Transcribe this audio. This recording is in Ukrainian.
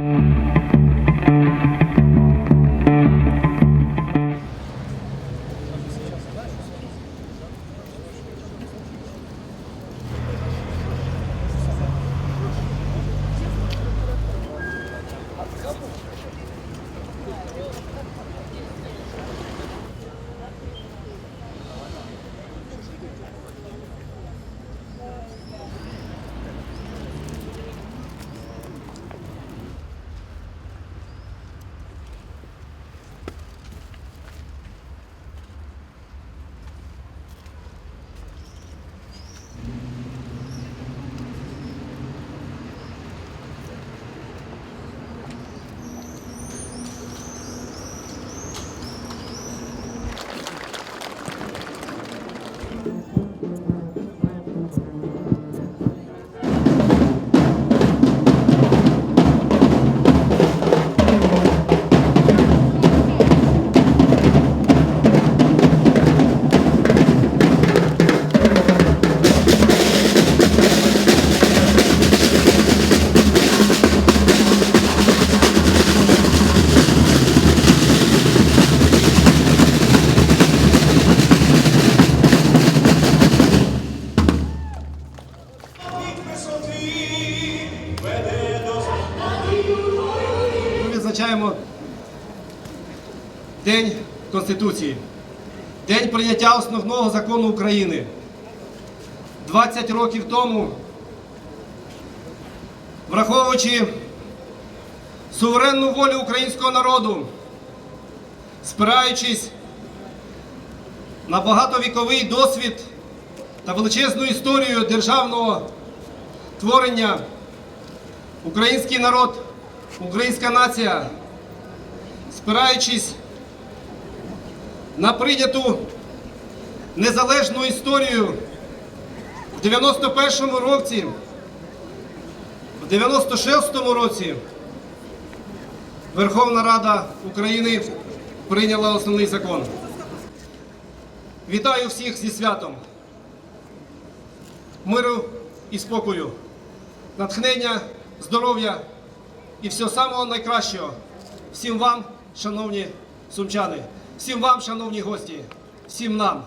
Mm-hmm. Відзначаємо День Конституції, День прийняття основного закону України. 20 років тому, враховуючи суверенну волю українського народу, спираючись на багатовіковий досвід та величезну історію державного творення, український народ, українська нація, спираючись на прийняту незалежну історію в 91-му році, в 96-му році Верховна Рада України прийняла основний закон. Вітаю всіх зі святом, миру і спокою, натхнення, здоров'я і всього самого найкращого. Всім вам, шановні сумчани, всім вам, шановні гості, всім нам.